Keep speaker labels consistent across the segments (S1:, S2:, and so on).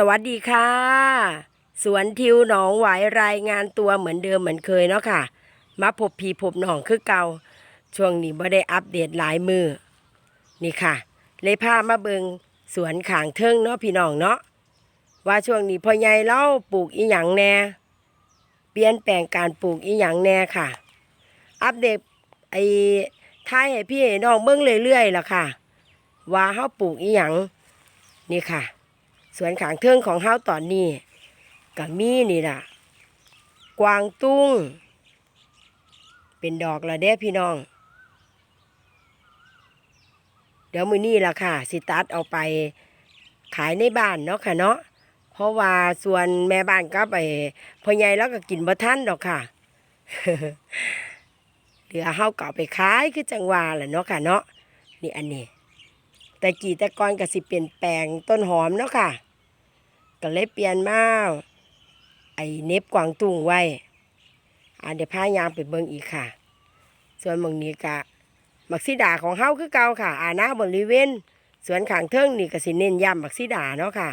S1: สวัสดีค่ะ สวนทิวหนองหวายรายงานตัวเหมือนเดิมเหมือนเคยเนาะค่ะ มาพบพีพบหนองคือเก่าช่วงนี้บ่ได้อัปเดตหลายมือนี่ค่ะ เลยพามาเบิงสวนขางเทิงเนาะพี่น้องเนาะว่าช่วงนี้พ่อใหญ่เล่าปลูกอีหยังแน่เปลี่ยนแปลงการปลูกอีหยังแน่ค่ะ อัปเดตไอ้ท้ายให้พี่น้องเบิ่งเรื่อยๆล่ะค่ะ ว่าเฮาปลูกอีหยังนี่ค่ะ สวนขางเทิงของเฮาตอนนี้ก็มีนี่ล่ะ กวางตุ้ง เป็นดอกละเด้พี่น้อง เดี๋ยวมือนี้ล่ะค่ะ สิตัดเอาไปขายในบ้านเนาะค่ะเนาะเพราะว่าส่วนแม่บ้านก็ไปพ่อใหญ่แล้วก็กินบ่ทันดอกค่ะเหลือเฮาเก็เอาไปขายคือจังหวาแหละเนาะค่ะเนาะนี่อันนี้ แต่จีแต่ก่อนก็สิเปลี่ยนแปลงต้นหอมเนาะค่ะ ก็เลยเปลี่ยนมาไอ้เน็บกวางตุ้งไว้อ่าเดี๋ยวพายามไปเบิ่งอีกค่ะ ส่วนมองนี้ก็มักซิดาของเฮาคือเก่าค่ะ อาณาบริเวณสวนขางเทิงนี่ก็สิเน้นย้ำมักซิดาเนาะค่ะ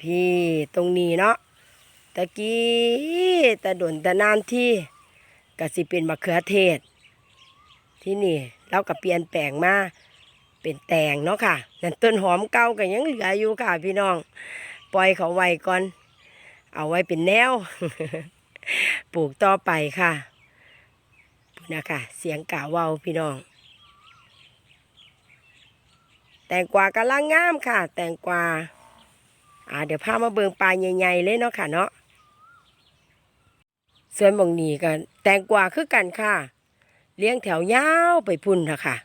S1: พี่ตรงนี้เนาะตะกี้ตะดนตะนานที่ก็สิเป็นมะเขือเทศ ที่นี่เราก็เปลี่ยนแปลงมา เป็นแตงเนาะค่ะนั่นต้นหอมเก่าก็ยังเหลืออยู่ค่ะ พี่น้อง ปล่อยเขาไว้ก่อน เอาไว้เป็นแนว ปลูกต่อไปค่ะนะคะเสียงกาว้าพี่น้อง แตงกวากำลังงามค่ะ แตงกวาอ่าเดี๋ยวพามาเบิงปลาใหญ่ๆเลยเนาะค่ะเนาะส่วนบางนี้ก็แตงกวาคือกันค่ะ เลี้ยงแถวยาวไปพุ่นนะคะ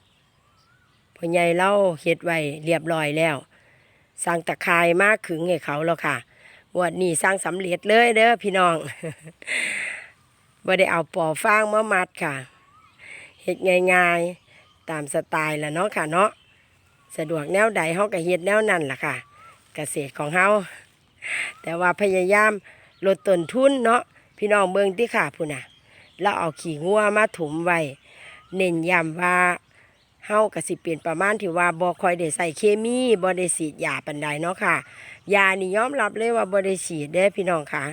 S1: พ่อใหญ่เล่าเฮ็ดไว้เรียบร้อยแล้วสร้างตะคายมากขึงให้เขาแล้วค่ะวันนี้สร้างสำเร็จเลยเด้อพี่น้องบ่ได้เอาปอฟางมามัดค่ะเฮ็ดง่ายๆตามสไตล์ละเนาะค่ะเนาะสะดวกแนวใดเฮาก็เฮ็ดแนวนั้นล่ะค่ะ เกษตรของเฮาแต่ว่าพยายามลดต้นทุนเนาะพี่น้องเบิ่งที่ค่ะพุ่นน่ะ แล้วเอาขี้งัวมาถมไว้เน้นย้ำว่า เฮาก็สิเปลี่ยนประมาณที่ว่าบ่ค่อยได้ใส่เคมีบ่ได้ฉีดยาปานใดเนาะค่ะยานี่ยอมรับเลยว่าบ่ได้ฉีดเด้พี่น้องค่ะ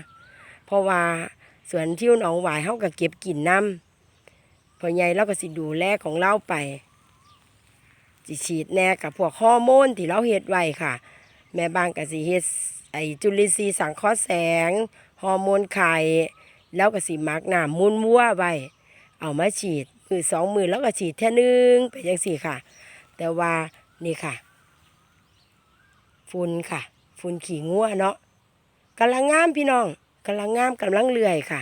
S1: เพราะว่าสวนที่หนองหวายเฮาก็เก็บกินน้ำพอใหญ่เราก็สิดูแลของเราไปสิฉีดแน่กับพวกฮอร์โมนที่เราเฮ็ดไว้ค่ะ แม่บานก็สิเฮ็ดไอจุลินทรีย์สังเคราะห์แสงฮอร์โมนไข่แล้วก็สิมักน้ำมุนวัวไว้เอามาฉีด มือสองมือแล้วก็ฉีดแค่นึงไปยังสี่ค่ะ แต่ว่านี่ค่ะ ฝุ่นค่ะ ฝุ่นขี่งัวเนาะกำลังงามพี่น้องกำลังงามกำลังเลื่อยค่ะ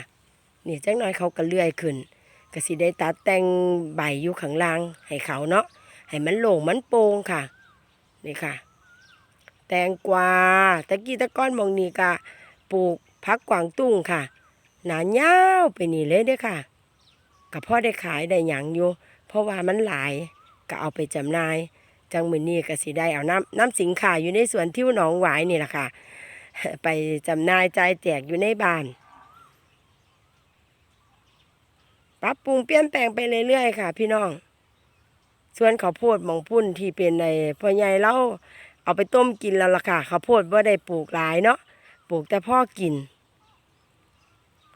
S1: นี่จังน้อยเขาก็เลื่อยขึ้นก็สิได้ตัดแต่งใบอยู่ข้างล่างให้เขาเนาะให้มันโล่งมันโปร่งค่ะ นี่ค่ะ แตงกวาตะกี้ตะก้อนมองนี่กะปลูกพักกวางตุ้งค่ะ หนานยาวไปนี่เลยเด้อค่ะ กับพ่อได้ขายได้หยังอยู่ เพราะว่ามันหลายก็เอาไปจำหน่าย จังมือนี้ก็สิได้เอาน้ำน้ำสิงขาอยู่ในสวนที่หนองหวายนี่แหละค่ะ ไปจำหน่ายจ่ายแจกอยู่ในบ้านปรับปรุงเปลี่ยนแปลงไปเรื่อยๆค่ะ พี่น้อง ส่วนข้าวโพดหมองพุ่นที่เป็นในพ่อใหญ่เล่าเอาไปต้มกินแล้วล่ะค่ะข้าวโพดว่าได้ปลูกหลายเนาะปลูกแต่พ่อกิน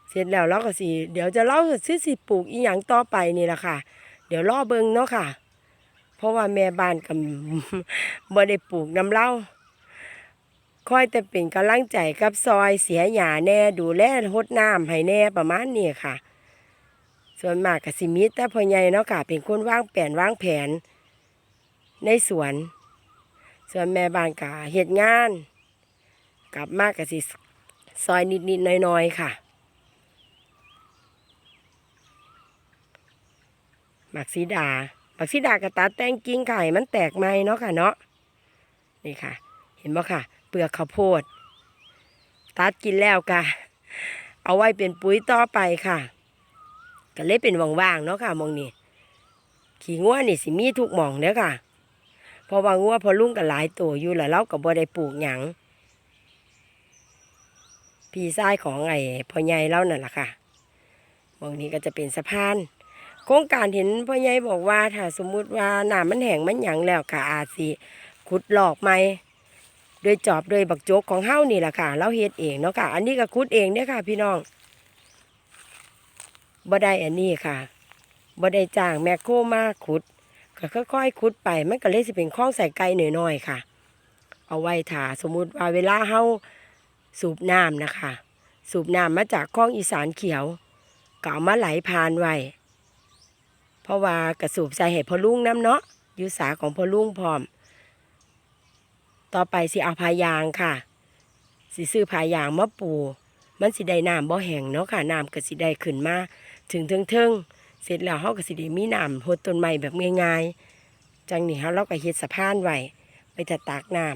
S1: เสร็จแล้วเราก็สิเดี๋ยวจะเล่าสิสิปลูกอีหยังต่อไปนี่แหละค่ะ เดี๋ยวรอเบิงเนาะค่ะ เพราะว่าแม่บ้านกับบ่ได้ปลูกน้ำเล่าคอยแต่เป็นกำลังใจกับซอยเสียหยาแน่ดูแลหดน้ำให้แน่ประมาณนี้ค่ะ ส่วนมากกับสิมิตแต่พ่อใหญ่เนาะค่ะเป็นคนว่างแผนว่างแผน ในสวน ส่วนแม่บ้านก็เฮ็ดงาน กลับมากกับสิซอยนิดๆน้อยๆค่ะ หมักสีดาหมักสีดากระตัดแตงกิ่งไข่มันแตกไหมเนาะค่ะเนาะนี่ค่ะ เห็นบ่ค่ะ เปลือกข้าวโพด ตัดกินแล้วค่ะ เอาไว้เป็นปุ๋ยต่อไปค่ะก็เลยเป็นว่างๆเนาะค่ะมองนี้ขี่งัวนี่สิมีทุกหม่องเด้อค่ะพราะว่างัวพอลุงก็หลายตัวอยู่แล้วเราก็บ่ได้ปลูกหยังพี่ชายของไอ้พ่อใหญ่เล่านั่นแหละค่ะมองนี้ก็จะเป็นสะพาน โครงการเห็นพ่อใหญ่บอกว่าถ้าสมมุติว่าน้ำมันแห้งมันหยังแล้วก็อาจสิขุดหลอกไหมด้วยจอบโดยบักโจกของเฮานี่แหละค่ะ เราเฮ็ดเองเนาะค่ะ อันนี้ก็ขุดเองเนี่ยค่ะ พี่น้องบ่ได้อันนี้ค่ะบ่ได้จ้างแมคโครมาขุดก็ค่อยๆขุดไปมันก็เลยสิเป็นคลองใส่ไก่หน่อยๆค่ะ เอาไว้ถ่าสมมุติว่าเวลาเฮาสูบน้ำนะคะ สูบน้ำมาจากคลองอีสานเขียวก็เอามาไหลผ่านไว้ เพราะว่ากระสูบใส่ให้พอลุงน้ำเนาะยุสาของพอลุงพร้อม ต่อไปสิเอาพายางค่ะ สิซื้อพายางมาปู มันสิได้น้ำบ่แห้งเนาะค่ะน้ำก็สิได้ขึ้นมาถึงเทิงๆเสร็จแล้วเฮาก็สิได้มีน้ำหดต้นไม้แบบง่ายๆจังนี่เฮาเราก็เฮ็ดสะพานไว้ไปจะตากน้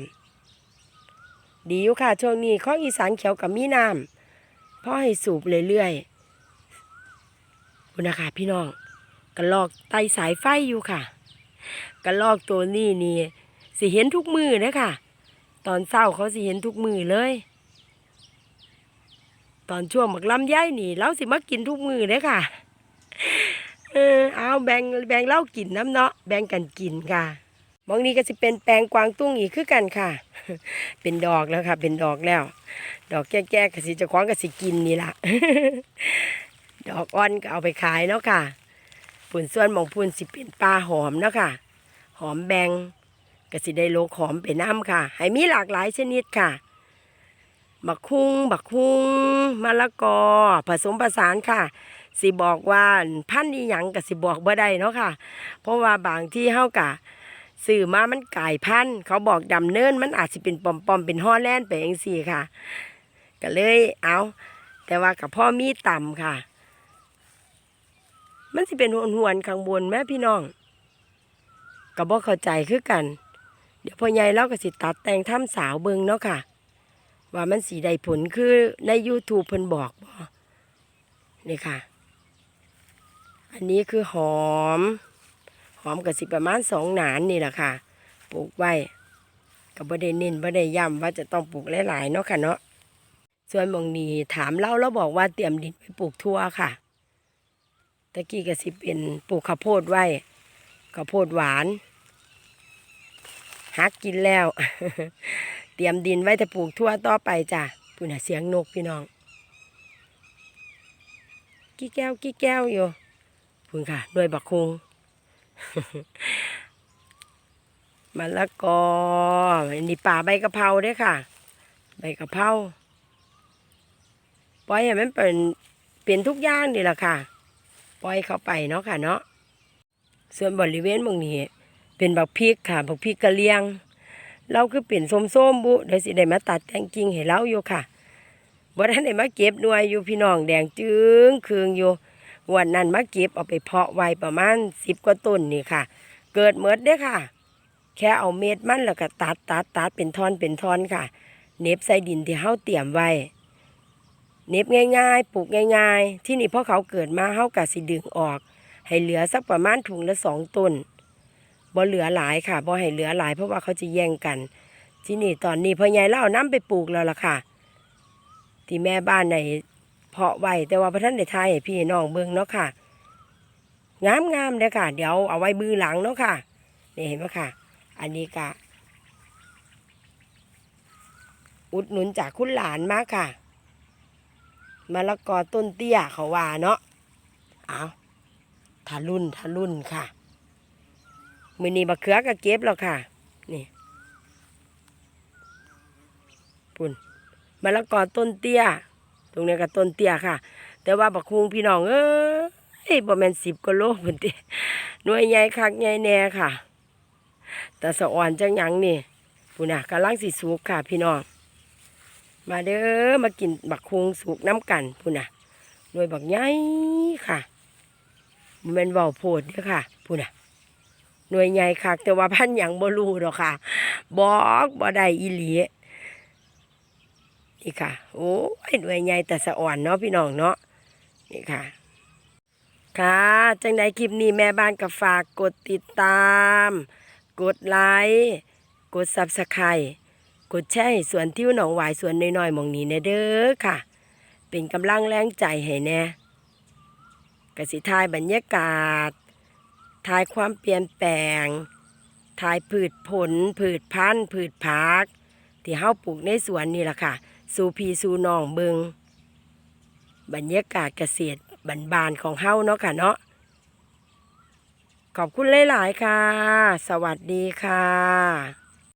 S1: ำดีอยู่ค่ะช่วงนี้ข้ออีสานเขียวกับมีน้ำพ่อให้สูบเรื่อยๆคุณนะคะพี่น้อง กระลอกไตสายไฟอยู่ค่ะ กระลอกตัวนี้นี่สิเห็นทุกมือนะค่ะ ตอนเศร้าเขาสิเห็นทุกมือเลย ตอนช่วงหมักลำไยนี่เราสิมากินทุกมือเลยค่ะ เออเอาแบ่งแบ่งเล่ากินน้ำเนาะแบ่งกันกินค่ะมองนี้ก็จะเป็นแปลงกวางตุ้งอีกคือกันค่ะ เป็นดอกแล้วค่ะ เป็นดอกแล้ว ดอกแก่ๆก็สิจะคล้าของก็สิกินนี่ล่ะ ดอกอ่อนก็เอาไปขายเนาะค่ะ ผุนส่วนมองพูนสิเป็นปลาหอมเนาะค่ะ หอมแบงกสิได้โลกหอมไปน้ำค่ะ ให้มีหลากหลายชนิดค่ะบักคุ้งบักคุ้งมะละกอ ผสมผสานค่ะ สิบอกว่าพันธุ์อีหยังก็สิบอกบ่ได้เนาะค่ะ เพราะว่าบางที่เฮากะสื่อมามันกลายพันธุ์เขาบอกดำเนินมันอาจสิเป็นปอมๆเป็นฮอแลนด์ไปเองสิค่ะ ก็เลยเอา แต่ว่ากับพ่อมีต่ำค่ะ มันสิเป็นหวนๆข้างบนแม่พี่น้องก็บ่เข้าใจคือกัน เดี๋ยวพ่อใหญ่เราก็สิตัดแต่งทำสาวเบิงเนาะค่ะ ว่ามันสีได้ผลคือใน YouTube เพิ่นบอกบ่นี่ค่ะ อันนี้คือหอม หอมกับสิประมาณสองหนานนี่แหละค่ะปลูกไว้ก็บ่ได้เน้นบ่ได้ย้ำว่าจะต้องปลูกหลายๆเนาะค่ะเนาะส่วนมองนี้ถามเราแล้วบอกว่าเตรียมดินไว้ปลูกทั่วค่ะ ตะกี้ก็สิเป็นปลูกข้าวโพดไว้ข้าวโพดหวานหักกินแล้ว เตรียมดินไว้จะปลูกทั่วต่อไปจ้ะปุ่นน่ะเสียงนกพี่น้อง กี้แก้วกี้แก้วอยู่พุ่นค่ะ ด้วยบักคุงมะละกออันนี้ป่าใบกะเพราด้วยค่ะ ใบกะเพราปล่อยให้มันเป็นเป็นทุกอย่างนี่แหละค่ะ ปล่อยเข้าไปเนาะค่ะเนาะส่วนบริเวณบางนี้ เป็นบักพริกค่ะบักพริกกะเลียง เราคือเป็นส้มๆบุเดี๋ยวสิได้มาตัดแตงกิ่งให้เราอยู่ค่ะบ่ทันได้มาเก็บหน่วยอยู่พี่น้องแดงจึงคืองอยู่วันนั้นมาเก็บเอาไปเพาะไว้ประมาณสิบกว่าต้นนี่ค่ะ เกิดเมดเด้ค่ะ แค่เอาเม็ดมันแล้วก็ตัดตัดตัดเป็นท่อนเป็นท่อนค่ะ เน็บใส่ดินที่เฮาเตรียมไว้ เน็บง่ายๆ ปลูกง่ายๆ ที่นี่พ่อเขาเกิดมาเฮากะสิดึงออก ให้เหลือสักประมาณถุงละสองต้นบ่เหลือหลายค่ะบ่ให้เหลือหลายเพราะว่าเขาจะแย่งกัน ที่นี่ตอนนี้พ่อใหญ่เล่าน้ำไปปลูกแล้วล่ะค่ะ ที่แม่บ้านในเพาะไว้แต่ว่าพระท่านได้ทายให้พี่น้องเบิ่งเนาะค่ะงามงามเลยค่ะ เดี๋ยวเอาไว้มือหลังเนาะค่ะนี่เห็นไหมค่ะ อันนี้ก็อุดหนุนจากคุณหลานมากค่ะ มะละกอต้นเตี้ยเขาว่าเนาะเอาทะลุ่นทะลุ่นค่ะ มือนี้บะเขือก็เก็บแล้วค่ะ นี่ปุ่นมะละกอต้นเตี้ย ตรงนี้ก็ต้นเตี้ยค่ะ แต่ว่าบักคุงพี่น้องเอ้ยประมาณสิบกิโลเหมือนเด้หน่วยใหญ่คักใหญ่แน่ค่ะ แต่สะอ่อนจังยังนี่ปุ่นน่ะกำลังสิสุกค่ะ พี่น้อง มาเด้อมากินบักคงสุกน้ำกันปุ่นน่ะหน่วยบักใหญ่ค่ะมันเป็นเบาโพดเด้อค่ะปุ่นน่ะหน่วยใหญ่คักแต่ว่าพันหยังบ่รู้ดอกค่ะ บอกบ่ได้อีหลีนี่ค่ะ โอ้ยหน่วยใหญ่แต่สะอ่อนเนาะพี่น้องเนาะนี่ค่ะ ค่ะ จังใดคลิปนี้แม่บ้านก็ฝากกดติดตาม กดไลค์ กดซับสไครต์ กดแชร์ให้ส่วนที่หนองหวายส่วนน้อยๆมองนี้แน่เด้อค่ะ เป็นกำลังแรงใจให้แน่กสิทายบรรยากาศทายความเปลี่ยนแปลงทายพืชผล พืชพันธุ์พืชผัก ที่เฮาปลูกในสวนนี่แหละค่ะ สู่พีสู่นองเบิงบรรยากาศเกษตรบานของเฮาเนาะค่ะเนาะขอบคุณหลาย ๆ ค่ะ สวัสดีค่ะ